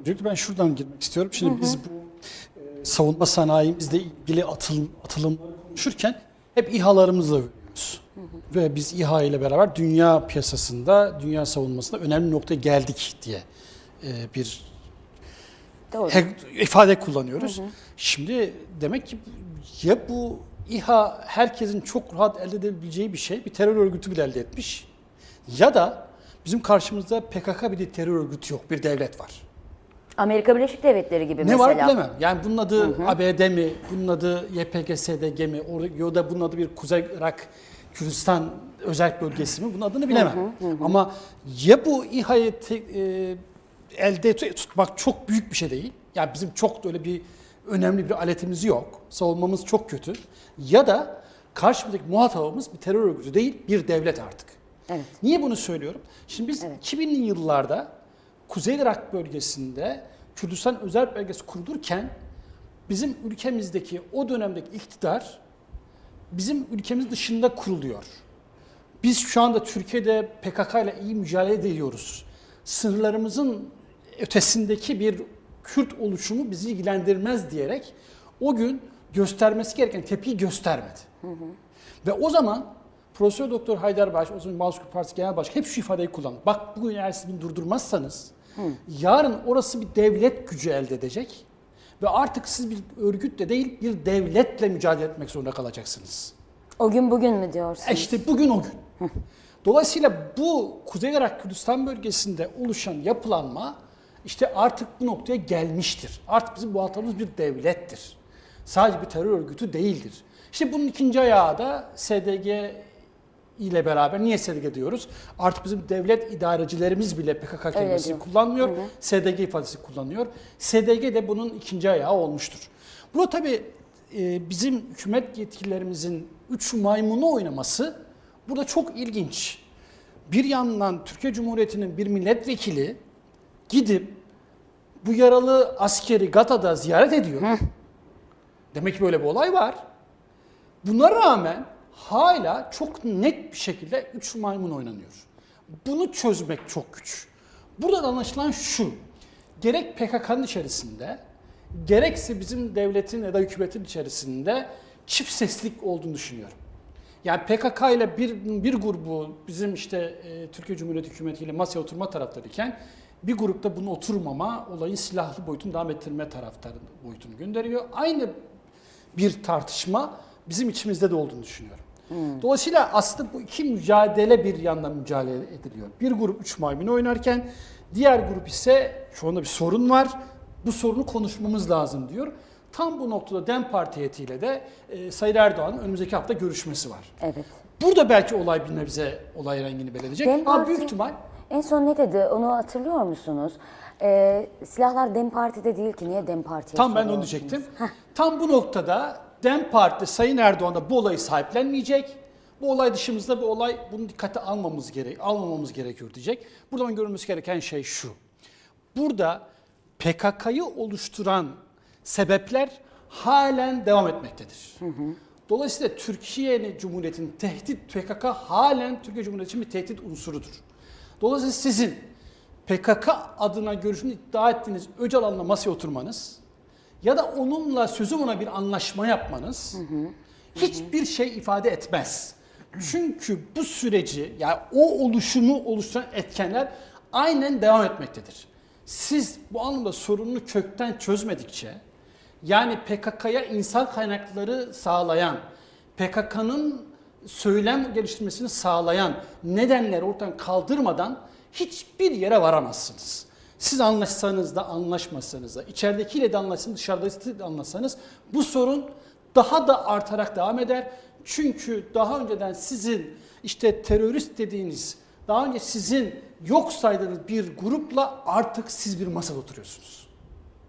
Öncelikle ben şuradan girmek istiyorum. Şimdi biz bu e, savunma sanayimizle ilgili atıl, atılımları konuşurken hep İHA'larımızla övüyoruz. Ve biz İHA ile beraber dünya piyasasında, dünya savunmasında önemli noktaya geldik diye e, bir Doğru. he- ifade kullanıyoruz. Şimdi demek ki ya bu İHA herkesin çok rahat elde edebileceği bir şey, bir terör örgütü bile elde etmiş. Ya da bizim karşımızda PKK bir de terör örgütü yok, bir devlet var. Amerika Birleşik Devletleri gibi Ne mesela. var bilemem. Yani bunun adı ABD mi, bunun adı YPG-SDG mi, ya da bunun adı bir Kuzey Irak Kürdistan özel bölgesi mi bunun adını bilemem. Ama ya bu İHA'yı e, elde tut- tutmak çok büyük bir şey değil. Yani bizim çok da öyle bir önemli bir aletimiz yok. Savunmamız çok kötü. Ya da karşımızdaki muhatabımız bir terör örgütü değil, bir devlet artık. Evet. Niye bunu söylüyorum? Şimdi biz Evet. 2000'li yıllarda Kuzey Irak bölgesinde Kürdistan özel bölgesi kurulurken bizim ülkemizdeki o dönemdeki iktidar bizim ülkemiz dışında kuruluyor. Biz şu anda Türkiye'de PKK ile iyi mücadele ediyoruz. Sınırlarımızın ötesindeki bir Kürt oluşumu bizi ilgilendirmez diyerek o gün göstermesi gereken tepkiyi göstermedi. Ve o zaman Profesör Doktor Haydar Baş, o zaman Mazkur Partisi Genel Başkanı hep şu ifadeyi kullandı. Bak bugün eğer siz bunu durdurmazsanız yarın orası bir devlet gücü elde edecek ve artık siz bir örgütle değil bir devletle mücadele etmek zorunda kalacaksınız. O gün bugün mü diyorsunuz? E işte bugün o gün. Dolayısıyla bu Kuzey Irak Kürdistan bölgesinde oluşan yapılanma işte artık bu noktaya gelmiştir. Artık bizim muhatabımız bir devlettir. Sadece bir terör örgütü değildir. İşte bunun ikinci ayağı da SDG ile beraber niye SDG diyoruz? Artık bizim devlet idarecilerimiz bile PKK kelimesini kullanmıyor. SDG ifadesi kullanıyor. SDG de bunun ikinci ayağı olmuştur. Burada tabii e, bizim hükümet yetkililerimizin üç maymunu oynaması burada çok ilginç. Bir yandan Türkiye Cumhuriyeti'nin bir milletvekili gidip bu yaralı askeri Gata'da ziyaret ediyor. Demek ki böyle bir olay var. Buna rağmen hala çok net bir şekilde üç maymun oynanıyor. Bunu çözmek çok güç. Burada anlaşılan şu. Gerek PKK'nın içerisinde, gerekse bizim devletin ya da hükümetin içerisinde çift seslik olduğunu düşünüyorum. Yani PKK ile bir, bir grubu bizim işte e, Türkiye Cumhuriyeti hükümetiyle masaya oturma taraftarıyken bir grupta bunu oturmama, olayın silahlı boyutunu devam ettirme taraftarı boyutunu gönderiyor. Aynı bir tartışma bizim içimizde de olduğunu düşünüyorum. Dolayısıyla aslında bu iki mücadele bir yandan mücadele ediliyor. Bir grup üç maymun oynarken diğer grup ise şu anda bir sorun var. Bu sorunu konuşmamız lazım diyor. Tam bu noktada DEM Parti heyetiyle de e, Sayın Erdoğan'ın önümüzdeki hafta görüşmesi var. Evet. Burada belki olay bir nebze olay rengini belirleyecek. Dem Ama Parti- büyük ihtimal En son ne dedi onu hatırlıyor musunuz? Ee, silahlar Dem Parti'de değil ki niye Dem Parti'ye Tam ben onu diyecektim. Tam bu noktada DEM Parti Sayın Erdoğan da bu olayı sahiplenmeyecek. Bu olay dışımızda bir olay bunu dikkate almamız gerek almamamız gerekiyor diyecek. Buradan görülmesi gereken şey şu. Burada PKK'yı oluşturan sebepler halen devam etmektedir. Dolayısıyla Türkiye Cumhuriyeti'nin tehdit PKK halen Türkiye Cumhuriyeti için bir tehdit unsurudur. Dolayısıyla sizin PKK adına görüşünü iddia ettiğiniz Öcalan'la masaya oturmanız ya da onunla sözüm ona bir anlaşma yapmanız hiçbir şey ifade etmez. Çünkü bu süreci yani o oluşumu oluşturan etkenler aynen devam etmektedir. Siz bu anlamda sorununu kökten çözmedikçe yani PKK'ya insan kaynakları sağlayan, PKK'nın söylem geliştirmesini sağlayan nedenleri ortadan kaldırmadan hiçbir yere varamazsınız. Siz anlaşsanız da anlaşmasanız da, içeridekiyle de anlaşsanız, dışarıdakiyle de anlaşsanız bu sorun daha da artarak devam eder. Çünkü daha önceden sizin işte terörist dediğiniz, daha önce sizin yok saydığınız bir grupla artık siz bir masada oturuyorsunuz.